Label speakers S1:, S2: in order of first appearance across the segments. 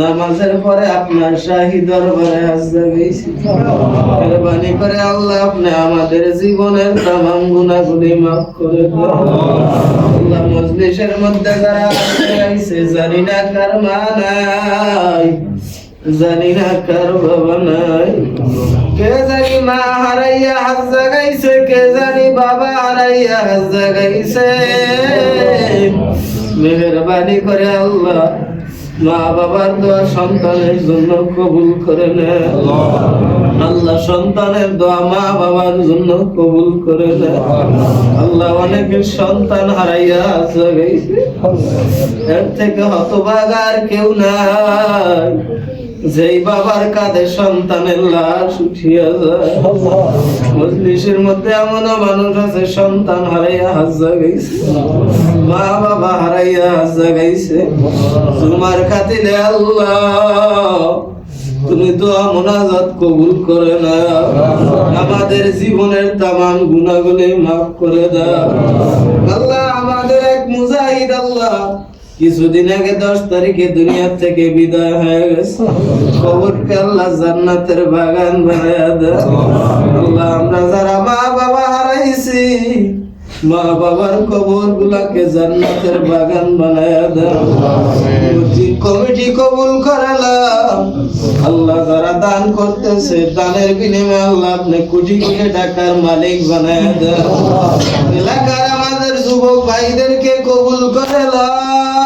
S1: নামাজের পরে আপনার শাহী দরবারে হাজরা গেছি মেহরবানি করে আল্লাহ আপনি আমাদের জীবনের তামাম গুনাহগুলি মাফ করে আল্লাহ মজলিসের মধ্যে যারা আইছে জানি না কার মা নাই, জানি না কার বাবা নাই। কে জানি মা হারাইয়া হাত জাগাইছে, কে জানি বাবা হারাইয়া হাত জাগাইছে। মেহরবানি করে আল্লাহ মা বাবার দোয়া সন্তানের জন্য কবুল করে নেয়। আল্লাহ সন্তানের দোয়া মা বাবার জন্য কবুল করে নেয়। আল্লাহ অনেকের সন্তান হারাইয়া আছে এর থেকে হতভাগ আর কেউ নাই। যেই বাবার কাঁধে সন্তানের লাশ উঠিয়া যায়। মজলিসের মধ্যে মানুষ আছে, সন্তান হারাইয়া হাত জাগাইছে। মা বাবা হারাইয়া তোমার আল্লাহ, তুমি দোয়া মোনাজাত কবুল করে না আমাদের জীবনের তামাম গুণাগুলি মাফ করে দাও। আল্লাহ আমাদের এক মুজাহিদ, আল্লাহ কিছুদিন আগে দশ তারিখে দুনিয়া থেকে বিদায় হয়ে গেছে। কবরকে আল্লাহ জান্নাতের বাগান বানায় আল্লাহ, আমরা যারা মা বাবা হারাইছি, মা বাবার কবর গুলাকে জান্নাতের বাগান বানায় দাও কমিটি কবুল করালাম। আল্লাহ যারা দান করতেছে, দানের বিনিময়ে আল্লাহ আপনি কোটি কোটি টাকার মালিক বানায় দাও এলাকার আমাদের যুবক ভাইদেরকে কবুল করালাম।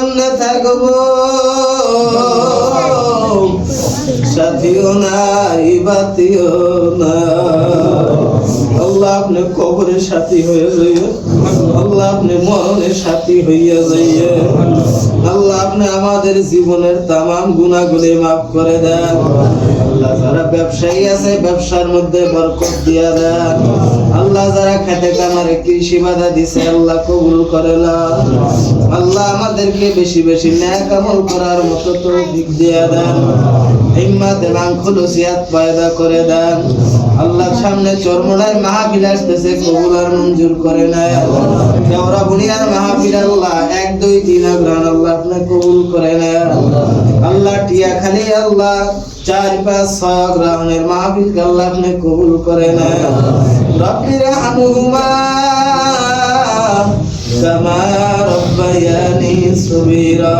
S1: কেমনে থাকব। সাথীও নাই, বাতিও না আল্লাহ আপনি কবরের সাথী হয়ে যাইয়া আল্লাহ আপনি মরণের সাথী হইয়া যাইয়ে আমাদের জীবনের তামাম গুণাগুলি মাফ করে দেন। আল্লাহ যারা ব্যবসায়ী আছে, ব্যবসার মধ্যে বরকত দিয়া দেন। আল্লাহ যারা খেতে কামারে কৃষি বাধা দিছে, আল্লাহ কবুল করে না। আল্লাহ আমাদেরকে বেশি বেশি ন্যায় কামল করার মতো তো দিক দিয়া দেন। হিম্মত এবং খুলুসিয়াত পয়দা করে দেন আল্লাহ সামনে চরমনার মাহফিল আসতেছে কবুল আর মঞ্জুর করে নেয় কেওড়া বুনিয়ার মাহফিল আল্লাহ এক দুই তিন গ্রান আল্লাহ আপনি কবুল করে নেয় আল্লাহ টিয়া খালি আল্লাহ চার পাঁচ ছয় গ্রামের মাহফিল আল্লাহ আপনি কবুল করে নেয় রব্বির হামহুমা كما ربياني صغيرا